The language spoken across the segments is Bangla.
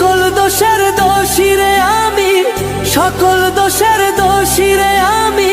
সকল দোষের দোষী রে আমি সকল দোষের দোষী রে আমি।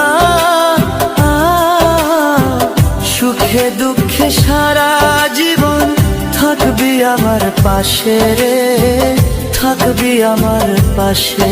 সুখে দুঃখে সারা জীবন থাকবি আমার পাশে রে থাকবি আমার পাশে।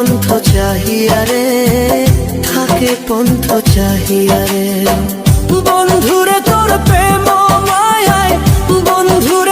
পন্থ চাহিয়া রে থাকে পন্থ চাহিয়া রে। বন্ধুরে তোর প্রেম মায়ায় বন্ধুরে